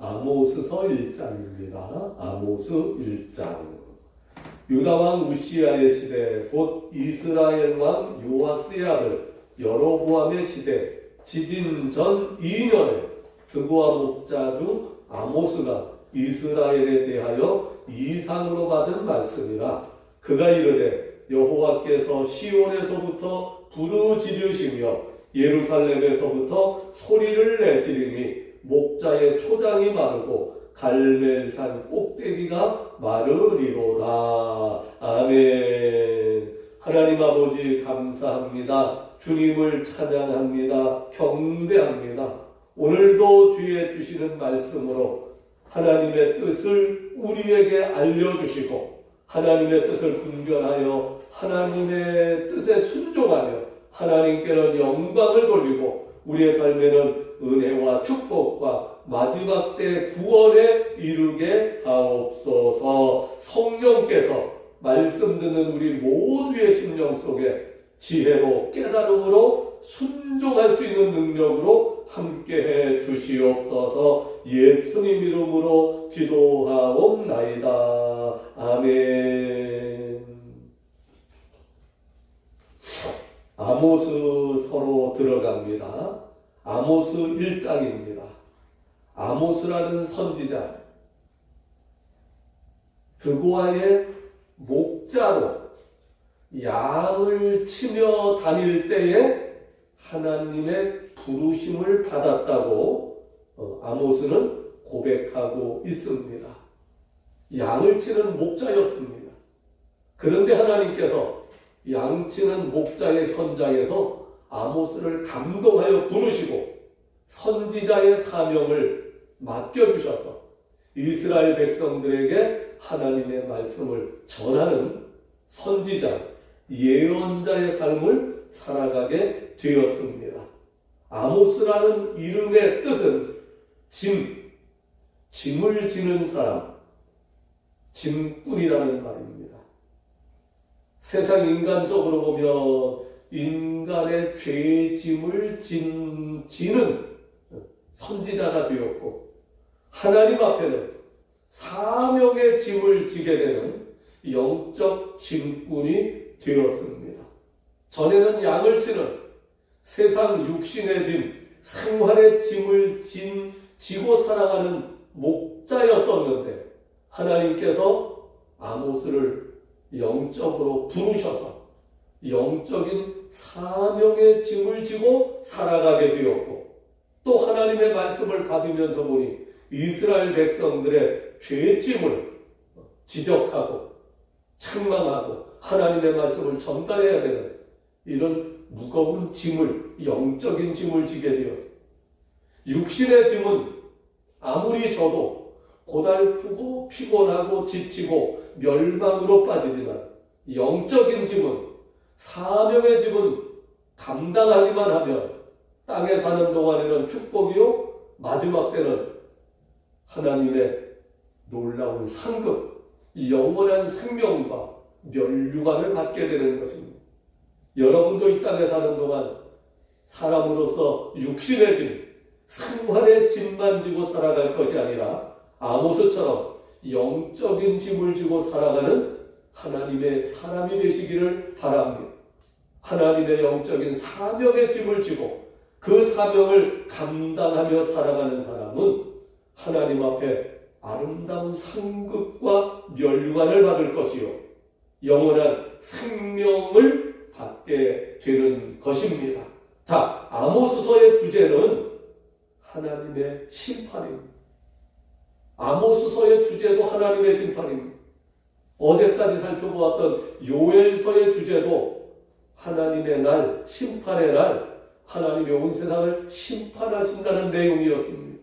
아모스서 1장입니다. 아모스 1장. 유다 왕 우시아의 시대, 곧 이스라엘 왕 요아스의 아들 여로보암의 시대, 지진 전 2년에 드고아 목자 중 아모스가 이스라엘에 대하여 이상으로 받은 말씀이라 그가 이르되 여호와께서 시온에서부터 부르짖으시며 예루살렘에서부터 소리를 내시리니 목자의 초장이 마르고 갈멜산 꼭대기가 마르리로다. 아멘. 하나님 아버지 감사합니다. 주님을 찬양합니다. 경배합니다. 오늘도 주의 주시는 말씀으로 하나님의 뜻을 우리에게 알려주시고 하나님의 뜻을 분별하여 하나님의 뜻에 순종하며 하나님께는 영광을 돌리고 우리의 삶에는 은혜와 축복과 마지막 때 구원에 이르게 하옵소서 성령께서 말씀 듣는 우리 모두의 심령 속에 지혜로 깨달음으로 순종할 수 있는 능력으로 함께해 주시옵소서 예수님 이름으로 기도하옵나이다. 아멘. 아모스 서로 들어갑니다. 아모스 1장입니다. 아모스라는 선지자, 드고아의 목자로 양을 치며 다닐 때에 하나님의 부르심을 받았다고 어, 아모스는 고백하고 있습니다. 양을 치는 목자였습니다. 그런데 하나님께서 양치는 목자의 현장에서 아모스를 감동하여 부르시고 선지자의 사명을 맡겨주셔서 이스라엘 백성들에게 하나님의 말씀을 전하는 선지자, 예언자의 삶을 살아가게 되었습니다. 아모스라는 이름의 뜻은 짐, 짐을 지는 사람, 짐꾼이라는 말입니다. 세상 인간적으로 보면 인간의 죄의 짐을 진, 지는 선지자가 되었고 하나님 앞에는 사명의 짐을 지게 되는 영적 짐꾼이 되었습니다. 전에는 양을 치는 세상 육신의 짐, 생활의 짐을 진, 지고 살아가는 목자였었는데 하나님께서 아모스를 영적으로 부르셔서 영적인 사명의 짐을 지고 살아가게 되었고 또 하나님의 말씀을 받으면서 보니 이스라엘 백성들의 죄짐을 지적하고 책망하고 하나님의 말씀을 전달해야 되는 이런 무거운 짐을 영적인 짐을 지게 되었습니다. 육신의 짐은 아무리 져도 고달프고 피곤하고 지치고 멸망으로 빠지지만 영적인 짐은 사명의 짐은 감당하기만 하면 땅에 사는 동안에는 축복이요 마지막 때는 하나님의 놀라운 상급, 영원한 생명과 멸류관을 받게 되는 것입니다. 여러분도 이 땅에 사는 동안 사람으로서 육신의 짐, 생활의 짐만 지고 살아갈 것이 아니라 아모스처럼 영적인 짐을 지고 살아가는 하나님의 사람이 되시기를 바랍니다. 하나님의 영적인 사명의 짐을 지고 그 사명을 감당하며 살아가는 사람은 하나님 앞에 아름다운 상급과 멸관을 받을 것이요. 영원한 생명을 받게 되는 것입니다. 자, 아모스서의 주제는 하나님의 심판입니다. 아모스서의 주제도 하나님의 심판입니다. 어제까지 살펴보았던 요엘서의 주제도 하나님의 날, 심판의 날, 하나님의 온 세상을 심판하신다는 내용이었습니다.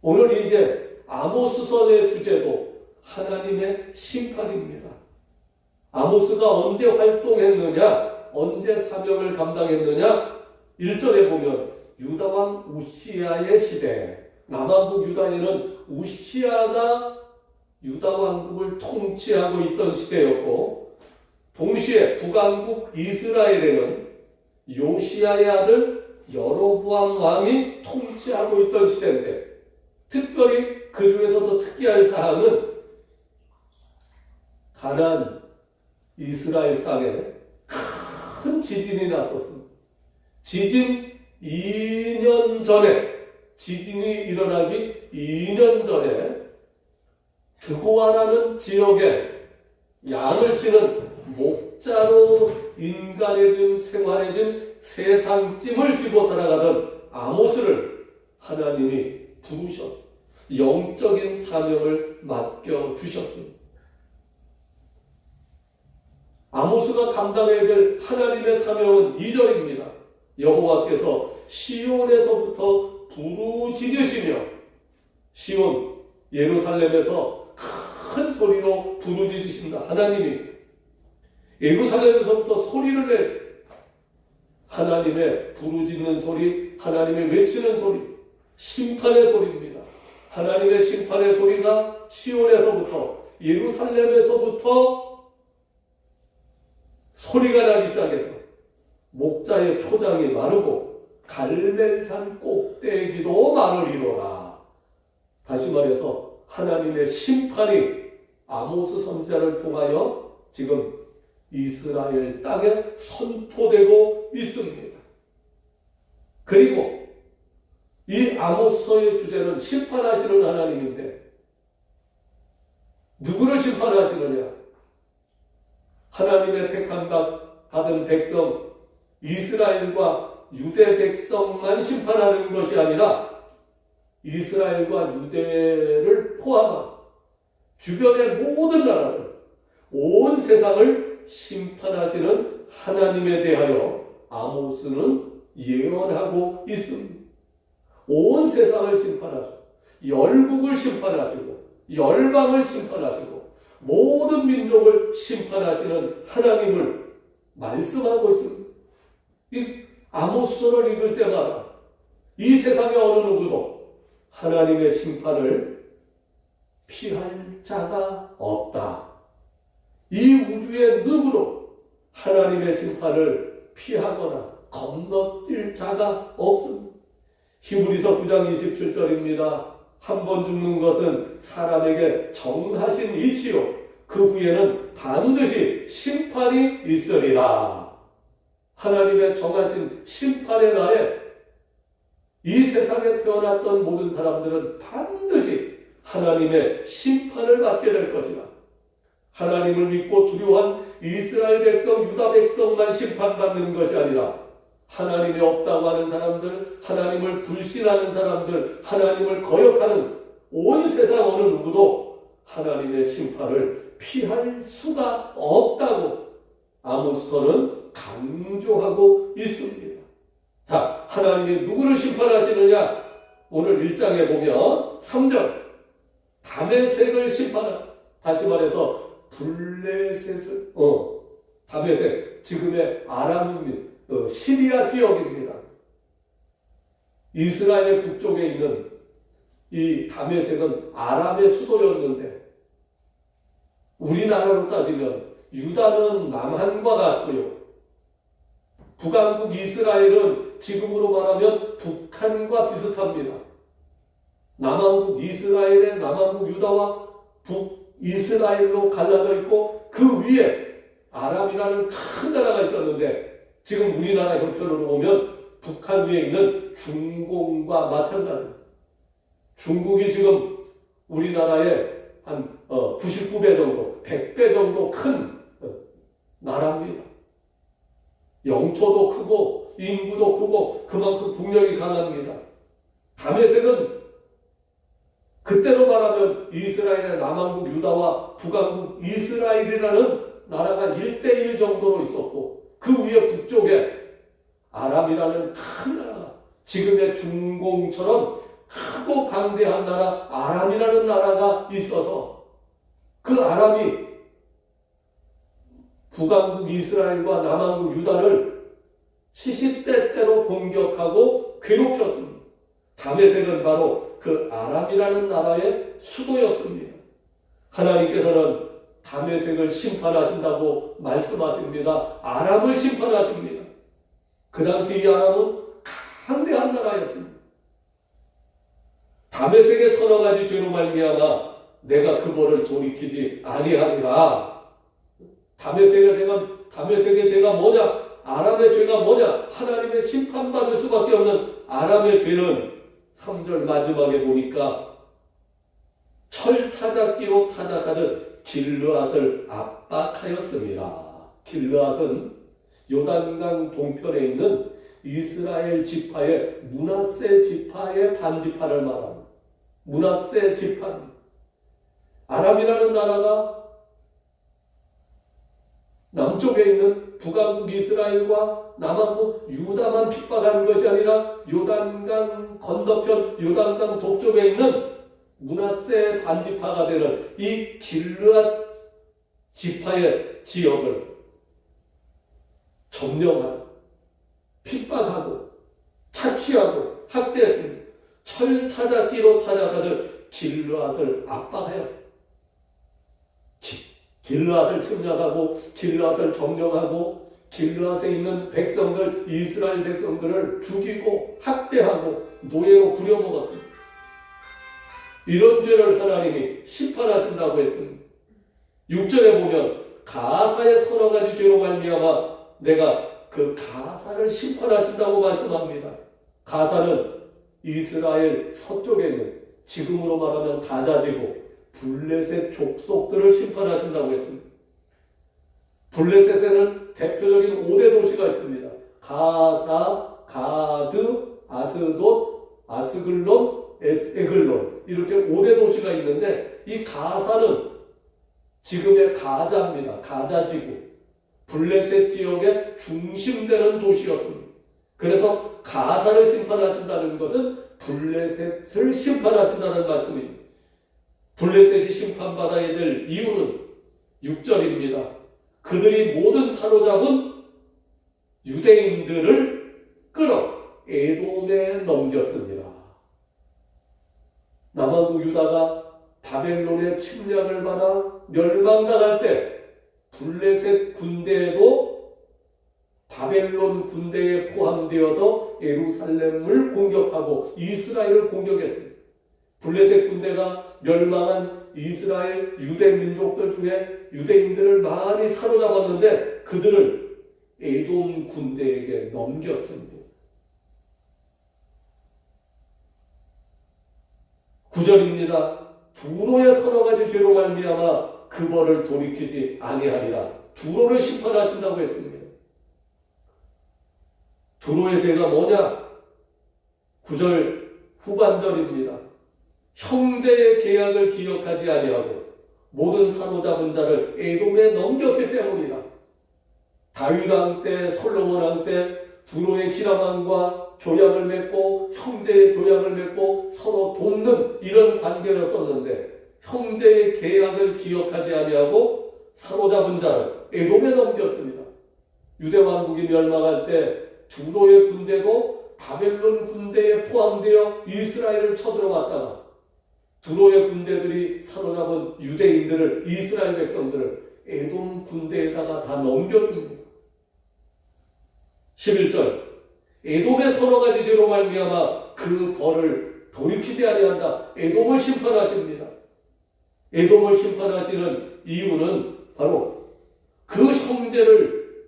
오늘 이제 아모스서의 주제도 하나님의 심판입니다. 아모스가 언제 활동했느냐? 언제 사명을 감당했느냐? 1절에 보면 유다왕 우시아의 시대, 남한국 유다에는 우시아가 유다 왕국을 통치하고 있던 시대였고 동시에 북왕국 이스라엘에는 요시아의 아들 여로보암 왕이 통치하고 있던 시대인데 특별히 그 중에서도 특이할 사항은 가난 이스라엘 땅에 큰 지진이 났었습니다. 지진 2년 전에 지진이 일어나기 2년 전에 드고아라는 지역에 양을 치는 목자로 인간의 좀 생활의 좀 세상찜을 지고 살아가던 아모스를 하나님이 부르셨 영적인 사명을 맡겨 주셨습니다. 아모스가 감당해야 될 하나님의 사명은 2절입니다. 여호와께서 시온에서부터 부르짖으시며 시온 예루살렘에서 큰 소리로 부르짖으신다. 하나님이 예루살렘에서부터 소리를 내시 하나님의 부르짖는 소리, 하나님의 외치는 소리, 심판의 소리입니다. 하나님의 심판의 소리가 시온에서부터 예루살렘에서부터 소리가 나기 시작해서 목자의 표장이 마르고 갈멜산 꼭대기도 마르리로라. 다시 말해서 하나님의 심판이 아모스 선지자를 통하여 지금 이스라엘 땅에 선포되고 있습니다. 그리고 이 아모스서의 주제는 심판하시는 하나님인데 누구를 심판하시느냐? 하나님의 택한 받은 백성 이스라엘과 유대 백성만 심판하는 것이 아니라 이스라엘과 유대를 포함한 주변의 모든 나라들, 온 세상을 심판하시는 하나님에 대하여 아모스는 예언하고 있습니다. 온 세상을 심판하시고, 열국을 심판하시고, 열방을 심판하시고, 모든 민족을 심판하시는 하나님을 말씀하고 있습니다. 이 아모스를 읽을 때마다 이 세상의 어느 누구도 하나님의 심판을 피할 자가 없다. 이 우주의 누구도 하나님의 심판을 피하거나 건너뛸 자가 없습니다. 히브리서 9장 27절입니다. 한 번 죽는 것은 사람에게 정하신 이치요. 그 후에는 반드시 심판이 있으리라. 하나님의 정하신 심판의 날에 이 세상에 태어났던 모든 사람들은 반드시 하나님의 심판을 받게 될 것이다. 하나님을 믿고 두려워한 이스라엘 백성, 유다 백성만 심판받는 것이 아니라 하나님이 없다고 하는 사람들, 하나님을 불신하는 사람들, 하나님을 거역하는 온 세상 어느 누구도 하나님의 심판을 피할 수가 없다고 아모스서는 강조하고 있습니다. 자, 하나님이 누구를 심판하시느냐? 오늘 1장에 보면 3절 담의 색을 심판하 다시 말해서 블레셋을 어 담의 색 지금의 아람입니다. 어, 시리아 지역입니다. 이스라엘 북쪽에 있는 이 다메섹은 아랍의 수도였는데 우리나라로 따지면 유다는 남한과 같고요. 북왕국 이스라엘은 지금으로 말하면 북한과 비슷합니다. 남왕국 이스라엘의 남왕국 유다와 북이스라엘로 갈라져 있고 그 위에 아랍이라는 큰 나라가 있었는데 지금 우리나라 형편으로 보면 북한 위에 있는 중공과 마찬가지. 중국이 지금 우리나라의 한 99배 정도, 100배 정도 큰 어, 나라입니다. 영토도 크고 인구도 크고 그만큼 국력이 강합니다. 다메섹은 그때로 말하면 이스라엘의 남한국 유다와 북한국 이스라엘이라는 나라가 1대1 정도로 있었고 그 위에 북쪽에 아람이라는 큰 나라, 지금의 중공처럼 크고 강대한 나라, 아람이라는 나라가 있어서 그 아람이 북왕국 이스라엘과 남왕국 유다를 시시때때로 공격하고 괴롭혔습니다. 다메섹은 바로 그 아람이라는 나라의 수도였습니다. 하나님께서는 다메섹을 심판하신다고 말씀하십니다. 아람을 심판하십니다. 그 당시 이 아람은 강대한 나라였습니다. 다메섹의 서너 가지 죄로 말미암아 내가 그 벌을 돌이키지 아니하리라. 다메섹의 죄가 다메섹의 죄가 뭐냐? 아람의 죄가 뭐냐? 하나님의 심판받을 수밖에 없는 아람의 죄는 3절 마지막에 보니까 철타작기로 타작하듯 길르앗을 압박하였습니다. 길르앗은 요단강 동편에 있는 이스라엘 지파의 문하세 지파의 반지파를 말합니다. 문하세 지파. 아람이라는 나라가 남쪽에 있는 북왕국 이스라엘과 남왕국 유다만 핍박한 것이 아니라 요단강 건너편 요단강 동쪽에 있는 문하세 반지파가 되는 이 길르앗 지파의 지역을 점령하고 핍박하고 착취하고 학대했습니다. 철타작기로 타작하듯 길르앗을 압박하였습니다. 길르앗을 침략하고 길르앗을 점령하고 길르앗에 있는 백성들 이스라엘 백성들을 죽이고 학대하고 노예로 부려먹었습니다. 이런 죄를 하나님이 심판하신다고 했습니다. 6절에 보면 가사의 서너 가지 죄로 말미암아 내가 그 가사를 심판하신다고 말씀합니다. 가사는 이스라엘 서쪽에 있는 지금으로 말하면 가자지구 블레셋 족속들을 심판하신다고 했습니다. 블레셋에는 대표적인 5대 도시가 있습니다. 가사, 가드, 아스돗, 아스글론, 에스에글론 이렇게 5대 도시가 있는데 이 가사는 지금의 가자입니다. 가자 지구. 블레셋 지역의 중심되는 도시였습니다. 그래서 가사를 심판하신다는 것은 블레셋을 심판하신다는 말씀입니다. 블레셋이 심판받아야 될 이유는 6절입니다. 그들이 모든 사로잡은 유대인들을 끌어 에돔에 넘겼습니다. 남한국 유다가 바벨론의 침략을 받아 멸망당할 때 블레셋 군대도 바벨론 군대에 포함되어서 예루살렘을 공격하고 이스라엘을 공격했습니다. 블레셋 군대가 멸망한 이스라엘 유대 민족들 중에 유대인들을 많이 사로잡았는데 그들을 에돔 군대에게 넘겼습니다. 9절입니다. 두로의 서너 가지 죄로 말미암아 그 벌을 돌이키지 아니하리라. 두로를 심판하신다고 했습니다. 두로의 죄가 뭐냐? 9절 후반절입니다. 형제의 계약을 기억하지 아니하고 모든 사로잡은 자를 에돔에 넘겼기 때문이다. 다윗 왕 때, 솔로몬 왕 때 두로의 히라만과 조약을 맺고 형제의 조약을 맺고 서로 돕는 이런 관계였었는데 형제의 계약을 기억하지 아니하고 사로잡은 자를 에돔에 넘겼습니다. 유대 왕국이 멸망할 때 두로의 군대도 바벨론 군대에 포함되어 이스라엘을 쳐들어왔다가 두로의 군대들이 사로잡은 유대인들을 이스라엘 백성들을 에돔 군대에다가 다 넘겨줍니다. 11절 에돔의 서너 가지 죄로 말미암아 그 벌을 돌이키지 아니한다. 에돔을 심판하십니다. 에돔을 심판하시는 이유는 바로 그 형제를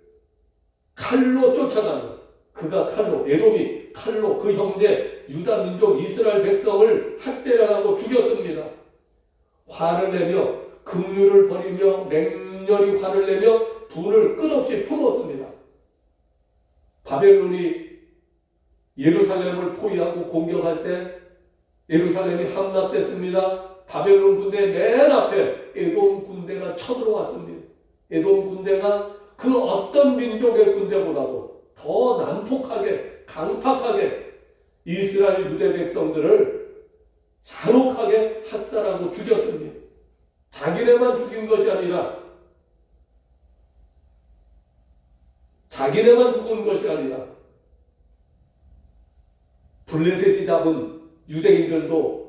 칼로 쫓아가는 그가 칼로 에돔이 칼로 그 형제 유다 민족 이스라엘 백성을 학대하고 죽였습니다. 화를 내며 긍휼을 버리며 맹렬히 화를 내며 불을 끝없이 품었습니다. 바벨론이 예루살렘을 포위하고 공격할 때 예루살렘이 함락됐습니다. 바벨론 군대 맨 앞에 에돔 군대가 쳐들어왔습니다. 에돔 군대가 그 어떤 민족의 군대보다도 더 난폭하게 강팍하게 이스라엘 유대 백성들을 잔혹하게 학살하고 죽였습니다. 자기네만 죽인 것이 아니라 자기네만 죽은 것이 아니라 블레셋이 잡은 유대인들도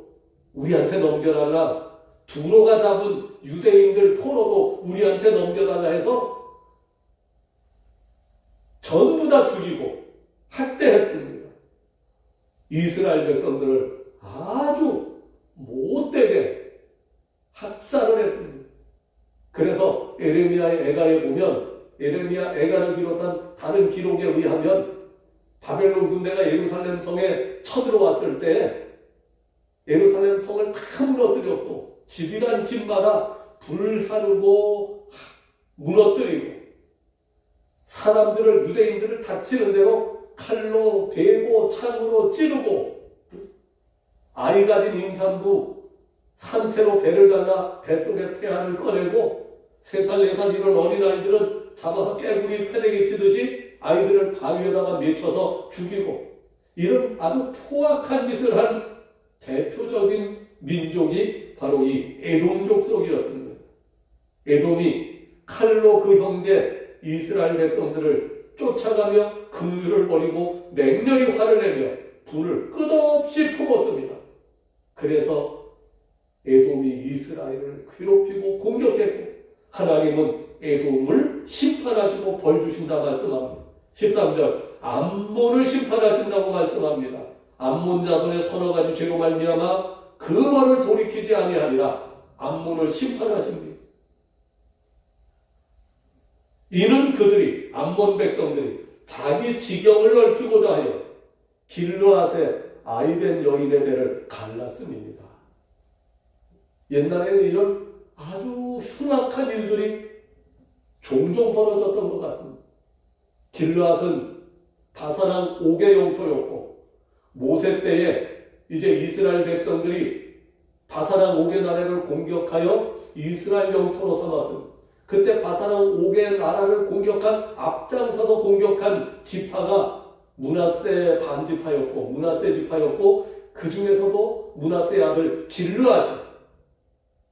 우리한테 넘겨달라. 두로가 잡은 유대인들 포로도 우리한테 넘겨달라 해서 전부 다 죽이고 학대했습니다. 이스라엘 백성들을 아주 못되게 학살을 했습니다. 그래서 에레미아의 애가에 보면 에레미야 애가를 비롯한 다른 기록에 의하면 바벨론 군대가 예루살렘 성에 쳐들어왔을 때 예루살렘 성을 다 무너뜨렸고 집이란 집마다 불사르고 무너뜨리고 사람들을 유대인들을 다치는 대로 칼로 베고 창으로 찌르고 아이 가진 임산부 산채로 배를 갈라 뱃속에 태아를 꺼내고 세살네살 이런 어린아이들은 잡아서 깨구리 패대기 치듯이 아이들을 바위에다가 밀쳐서 죽이고 이런 아주 포악한 짓을 한 대표적인 민족이 바로 이 에돔족 속이었습니다. 에돔이 칼로 그 형제 이스라엘 백성들을 쫓아가며 긍휼을 버리고 맹렬히 화를 내며 불을 끝없이 품었습니다. 그래서 에돔이 이스라엘을 괴롭히고 공격했고 하나님은 에돔을 심판하시고 벌 주신다 말씀합니다. 13절 암몬을 심판하신다고 말씀합니다. 암몬 자손의 서너 가지 죄로 말미암아 그 벌을 돌이키지 아니하리라 암몬을 심판하십니다. 이는 그들이 암몬 백성들이 자기 지경을 넓히고자 하여 길르앗의 아이된 여인의 배를 갈랐음입니다. 옛날에는 이런 아주 흉악한 일들이 종종 벌어졌던 것 같습니다. 길르앗은 바사랑 옥의 영토였고 모세 때에 이제 이스라엘 백성들이 바사랑 옥의 나라를 공격하여 이스라엘 영토로 삼았습니다. 그때 바사랑 옥의 나라를 공격한 앞장서서 공격한 지파가 문하세 반지파였고 문하세 지파였고 그 중에서도 문하세 아들 길르앗이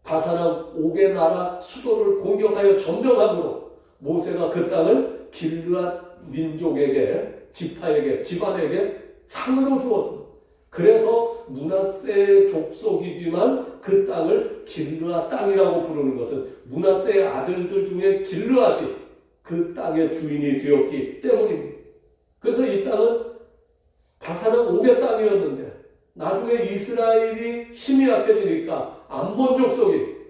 바사랑 옥의 나라 수도를 공격하여 점령함으로 모세가 그 땅을 길르앗 민족에게 지파에게 집안에게 상으로 주었습니다. 그래서 문하세 족속이지만 그 땅을 길르앗 땅이라고 부르는 것은 문하세의 아들들 중에 길르앗이 그 땅의 주인이 되었기 때문입니다. 그래서 이 땅은 바사는 옥의 땅이었는데 나중에 이스라엘이 힘이 약해지니까 암본 족속이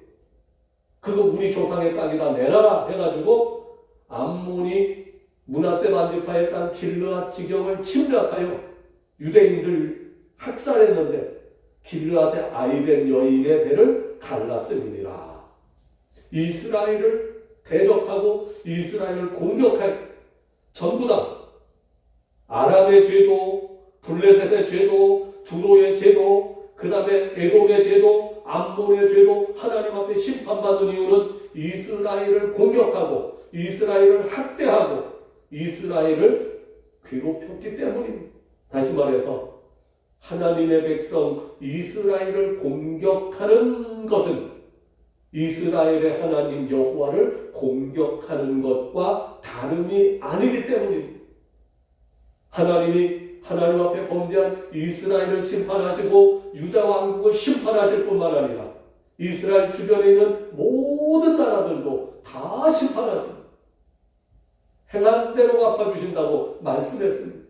그거 우리 조상의 땅이다 내놔라 해가지고 암몬이 문하세 반지파의 땅 길르앗 지경을 침략하여 유대인들 학살했는데 길르앗의 아이된 여인의 배를 갈랐음이니라. 이스라엘을 대적하고 이스라엘을 공격할 전부 다 아람의 죄도, 블레셋의 죄도, 두로의 죄도, 그 다음에 에돔의 죄도, 암몬의 죄도 하나님 앞에 심판받은 이유는 이스라엘을 공격하고 이스라엘을 학대하고 이스라엘을 괴롭혔기 때문입니다. 다시 말해서 하나님의 백성 이스라엘을 공격하는 것은 이스라엘의 하나님 여호와를 공격하는 것과 다름이 아니기 때문입니다. 하나님이 하나님 앞에 범죄한 이스라엘을 심판하시고 유다 왕국을 심판하실 뿐만 아니라 이스라엘 주변에 있는 모든 나라들도 다 심판하십니다. 행한 대로 갚아주신다고 말씀했습니다.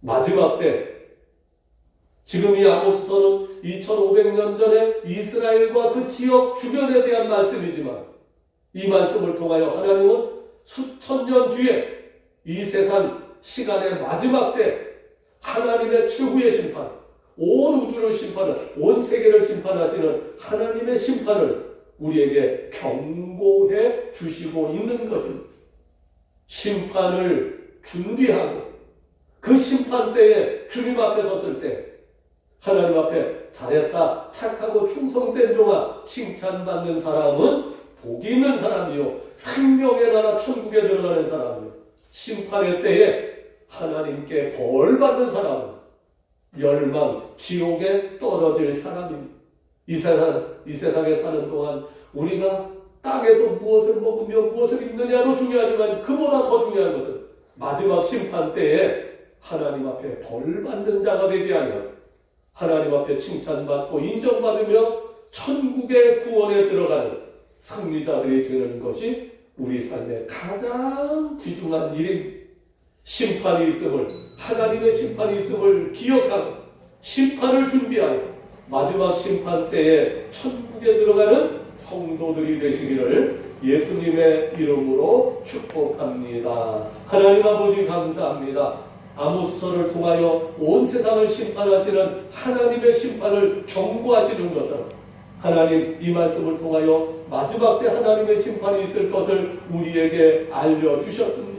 마지막 때 지금 이 아모스서는 2500년 전에 이스라엘과 그 지역 주변에 대한 말씀이지만 이 말씀을 통하여 하나님은 수천 년 뒤에 이 세상 시간의 마지막 때 하나님의 최후의 심판, 온 우주를 심판을, 온 세계를 심판하시는 하나님의 심판을 우리에게 경고해 주시고 있는 것입니다. 심판을 준비하고 그 심판 때에 주님 앞에 섰을 때 하나님 앞에 잘했다, 착하고 충성된 종아 칭찬받는 사람은 복이 있는 사람이요 생명의 나라 천국에 들어가는 사람이요 심판의 때에 하나님께 벌 받는 사람은 멸망 지옥에 떨어질 사람입니다. 이 세상 이 세상에 사는 동안 우리가 땅에서 무엇을 먹으며 무엇을 입느냐도 중요하지만 그보다 더 중요한 것은 마지막 심판 때에 하나님 앞에 벌 받는 자가 되지 않으면 하나님 앞에 칭찬받고 인정받으며 천국의 구원에 들어가는 승리자들이 되는 것이 우리 삶의 가장 귀중한 일입니다. 심판이 있음을 하나님의 심판이 있음을 기억하고 심판을 준비하고 마지막 심판 때에 천국에 들어가는 성도들이 되시기를 예수님의 이름으로 축복합니다. 하나님 아버지 감사합니다. 아모스서를 통하여 온 세상을 심판하시는 하나님의 심판을 경고하시는 것처럼 하나님 이 말씀을 통하여 마지막 때 하나님의 심판이 있을 것을 우리에게 알려주셨습니다.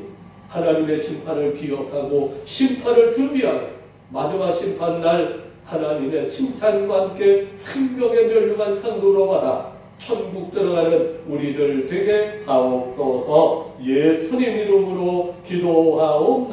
하나님의 심판을 기억하고 심판을 준비하고 마지막 심판 날 하나님의 칭찬과 함께 생명의 멸류관 상으로 받아 천국 들어가는 우리들 되게 하옵소서 예수님 이름으로 기도하옵나이다.